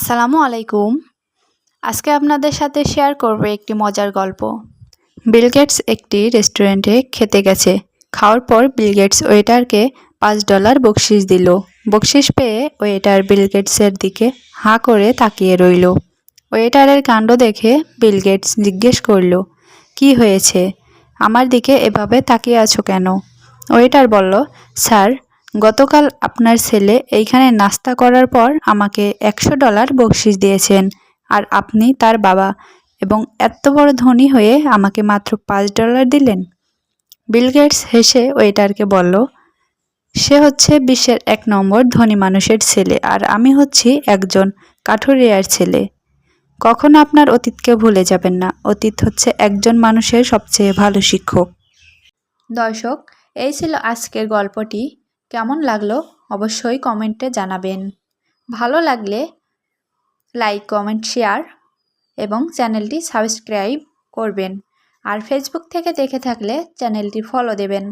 আসসালামু আলাইকুম। আজকে আপনাদের সাথে শেয়ার করব একটি মজার গল্প। বিলগেটস একটি রেস্টুরেন্টে খেতে গেছে। খাওয়ার পর বিলগেটস ওয়েটারকে পাঁচ ডলার বকশিস দিল। বকশিস পেয়ে ওয়েটার বিল গেটসের দিকে হাঁ করে তাকিয়ে রইল। ওয়েটারের কাণ্ড দেখে বিল গেটস জিজ্ঞেস করল, কি হয়েছে? আমার দিকে এভাবে তাকিয়ে আছো কেন? ওয়েটার বলল, স্যার গতকাল আপনার ছেলে এইখানে নাস্তা করার পর আমাকে একশো ডলার বকশিস দিয়েছেন, আর আপনি তার বাবা এবং এত বড় ধনী হয়ে আমাকে মাত্র পাঁচ ডলার দিলেন। বিল গেটস হেসে ওয়েটারকে বলল, সে হচ্ছে বিশ্বের এক নম্বর ধনী মানুষের ছেলে, আর আমি হচ্ছি একজন কাঠুরিয়ার ছেলে। কখনো আপনার অতীতকে ভুলে যাবেন না, অতীত হচ্ছে একজন মানুষের সবচেয়ে ভালো শিক্ষক। দর্শক, এই ছিল আজকের গল্পটি। কেমন লাগল অবশ্যই কমেন্টে জানাবেন। ভালো লাগলে লাইক, কমেন্ট, শেয়ার এবং চ্যানেলটি সাবস্ক্রাইব করবেন। আর ফেসবুক থেকে দেখে থাকলে চ্যানেলটি ফলো দেবেন।